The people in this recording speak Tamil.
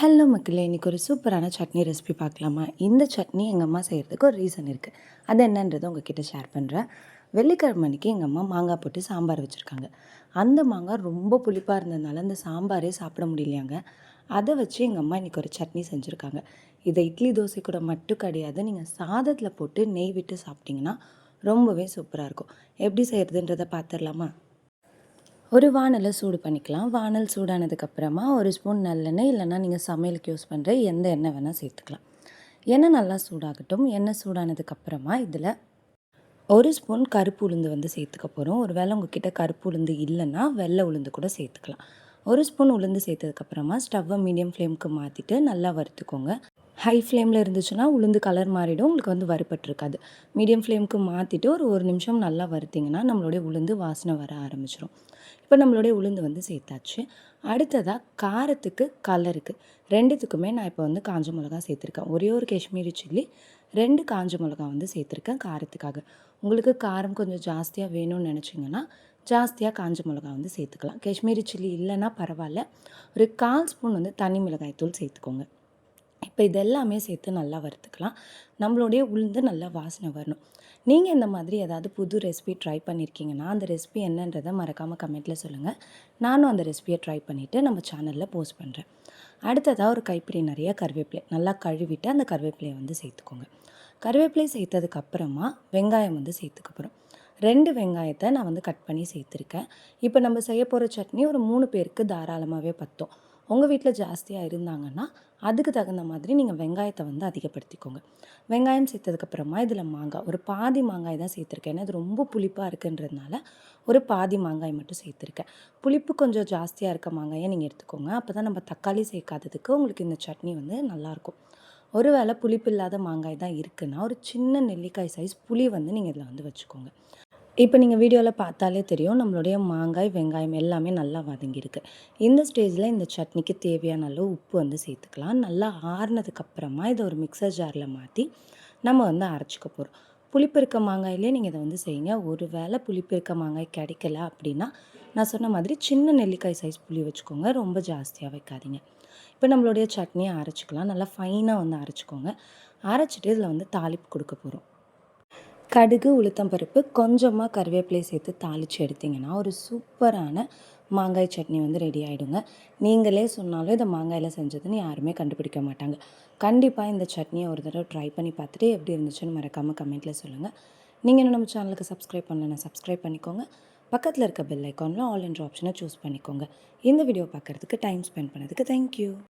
ஹலோ மக்களே இன்றைக்கி ஒரு சூப்பரான சட்னி ரெசிபி பார்க்கலாமா? இந்த சட்னி எங்கள் அம்மா செய்கிறதுக்கு ஒரு ரீசன் இருக்குது அது என்னன்றதை உங்ககிட்ட ஷேர் பண்ணுறேன் வெள்ளிக்கிழமை அன்றைக்கி எங்கள் அம்மா மாங்காய் போட்டு சாம்பார் வச்சுருக்காங்க. அந்த மாங்காய் ரொம்ப புளிப்பாக இருந்ததுனால அந்த சாம்பாரே சாப்பிட முடியலையாங்க. அதை வச்சு எங்கள் அம்மா இன்றைக்கி ஒரு சட்னி செஞ்சுருக்காங்க. இதை இட்லி தோசை கூட மட்டும் கிடையாது. நீங்கள் சாதத்தில் போட்டு நெய் விட்டு சாப்பிட்டிங்கன்னா ரொம்பவே சூப்பராக இருக்கும். எப்படி செய்கிறதுன்றதை பார்த்துடலாமா? ஒரு வானலை சூடு பண்ணிக்கலாம். வானல் சூடானதுக்கப்புறமா ஒரு ஸ்பூன் நல்லெண்ணெய் இல்லைன்னா நீங்கள் சமையலுக்கு யூஸ் பண்ணுற எந்த எண்ணெய் வேணால் சேர்த்துக்கலாம். எண்ணெய் நல்லா சூடாகட்டும். எண்ணெய் சூடானதுக்கப்புறமா இதில் ஒரு ஸ்பூன் கருப்பு உளுந்து வந்து சேர்த்துக்க போகிறோம் ஒரு வேளை உங்ககிட்ட கருப்பு உளுந்து இல்லைன்னா வெள்ளை உளுந்து கூட சேர்த்துக்கலாம். ஒரு ஸ்பூன் உளுந்து சேர்த்ததுக்கப்புறமா ஸ்டவ்வை மீடியம் ஃப்ளேமுக்கு மாற்றிட்டு நல்லா வறுத்துக்கோங்க. ஹை ஃப்ளேமில் இருந்துச்சுன்னா உளுந்து கலர் மாறிடும். உங்களுக்கு வந்து வறுப்பட்டுருக்காது மீடியம் ஃப்ளேமுக்கு மாற்றிட்டு ஒரு ஒரு நிமிஷம் நல்லா வறுத்திங்கன்னா நம்மளுடைய உளுந்து வாசனை வர ஆரம்பிச்சிடும் இப்போ நம்மளுடைய உளுந்து வந்து சேர்த்தாச்சு. அடுத்ததாக காரத்துக்கு கலருக்கு ரெண்டுத்துக்குமே நான் இப்போ வந்து காஞ்ச மிளகா சேர்த்துருக்கேன். ஒரே ஒரு காஷ்மீரி சில்லி ரெண்டு காஞ்ச மிளகா வந்து சேர்த்துருக்கேன் காரத்துக்காக. உங்களுக்கு காரம் கொஞ்சம் ஜாஸ்தியாக வேணும்னு நினச்சிங்கன்னா ஜாஸ்தியாக காஞ்ச மிளகா வந்து சேர்த்துக்கலாம். காஷ்மீரி சில்லி இல்லைன்னா பரவாயில்ல. ஒரு கால் ஸ்பூன் வந்து தனி மிளகாய் தூள் சேர்த்துக்கோங்க. இப்போ இதெல்லாமே சேர்த்து நல்லா வறுத்துக்கலாம். நம்மளுடைய உளுந்து நல்லா வாசனை வரணும். நீங்கள் இந்த மாதிரி ஏதாவது புது ரெசிபி ட்ரை பண்ணியிருக்கீங்கன்னா அந்த ரெசிபி என்னன்றதை மறக்காமல் கமெண்ட்டில் சொல்லுங்கள் நானும் அந்த ரெசிபியை ட்ரை பண்ணிவிட்டு நம்ம சேனலில் போஸ்ட் பண்ணுறேன் அடுத்ததாக ஒரு கைப்பிடி நிறைய கருவேப்பிலை. நல்லா கழுவிட்டு அந்த கருவேப்பிலையை வந்து சேர்த்துக்கோங்க. கருவேப்பிலை சேர்த்ததுக்கப்புறமா வெங்காயம் வந்து சேர்த்துக்கப்புறம் ரெண்டு வெங்காயத்தை நான் வந்து கட் பண்ணி சேர்த்துருக்கேன். இப்போ நம்ம செய்ய போகிற சட்னி ஒரு மூணு பேருக்கு தாராளமாகவே பற்றும் உங்கள் வீட்டில் ஜாஸ்தியாக இருந்தாங்கன்னா அதுக்கு தகுந்த மாதிரி நீங்கள் வெங்காயத்தை வந்து அதிகப்படுத்திக்கோங்க. வெங்காயம் சேர்த்ததுக்கப்புறமா இதில் மாங்காய் ஒரு பாதி மாங்காய் தான் சேர்த்துருக்கேன். ஏன்னா இது ரொம்ப புளிப்பாக இருக்குன்றதுனால ஒரு பாதி மாங்காய் மட்டும் சேர்த்துருக்கேன். புளிப்பு கொஞ்சம் ஜாஸ்தியாக இருக்க மாங்காயை நீங்கள் எடுத்துக்கோங்க. அப்போ தான் நம்ம தக்காளி சேர்க்காததுக்கு உங்களுக்கு இந்த சட்னி வந்து நல்லாயிருக்கும். ஒருவேளை புளிப்பு இல்லாத மாங்காய் தான் இருக்குன்னா ஒரு சின்ன நெல்லிக்காய் சைஸ் புளி வந்து நீங்கள் இதில் வந்து வச்சுக்கோங்க. இப்போ நீங்கள் வீடியோவில் பார்த்தாலே தெரியும் நம்மளுடைய மாங்காய் வெங்காயம் எல்லாமே நல்லா வதங்கியிருக்கு. இந்த ஸ்டேஜில் இந்த சட்னிக்கு தேவையான அளவு உப்பு வந்து சேர்த்துக்கலாம். நல்லா ஆறுனதுக்கப்புறமா இதை ஒரு மிக்சர் ஜாரில் மாற்றி நம்ம வந்து அரைச்சிக்க போகிறோம் புளிப்பு இருக்க மாங்காயிலே நீங்கள் இதை வந்து செய்யுங்க. ஒரு வேளை புளிப்பு இருக்க மாங்காய் கிடைக்கல அப்படின்னா நான் சொன்ன மாதிரி சின்ன நெல்லிக்காய் சைஸ் புளி வச்சுக்கோங்க. ரொம்ப ஜாஸ்தியாக வைக்காதீங்க. இப்போ நம்மளுடைய சட்னியை அரைச்சிக்கலாம். நல்லா ஃபைனாக வந்து அரைச்சிக்கோங்க. அரைச்சிட்டு இதில் வந்து தாளிப்பு கொடுக்க போகிறோம் கடுகு உளுத்தம்பருப்பு கொஞ்சமாக கருவேப்பிலை சேர்த்து தாளித்து எடுத்திங்கன்னா ஒரு சூப்பரான மாங்காய் சட்னி வந்து ரெடி ஆகிடுங்க நீங்களே சொன்னாலும் இதை மாங்காயில் செஞ்சதுன்னு யாருமே கண்டுபிடிக்க மாட்டாங்க. கண்டிப்பாக இந்த சட்னியை ஒரு தடவை ட்ரை பண்ணி பார்த்துட்டு எப்படி இருந்துச்சுன்னு மறக்காமல் கமெண்ட்டில் சொல்லுங்கள் நீங்கள் இன்னும் நம்ம சேனலுக்கு சப்ஸ்கிரைப் பண்ணலன்னா சப்ஸ்கிரைப் பண்ணிக்கோங்க. பக்கத்தில் இருக்க பெல் ஐக்கானில் ஆல் என்ற ஆப்ஷனை சூஸ் பண்ணிக்கோங்க. இந்த வீடியோ பார்க்குறதுக்கு டைம் ஸ்பெண்ட் பண்ணதுக்கு தேங்க்யூ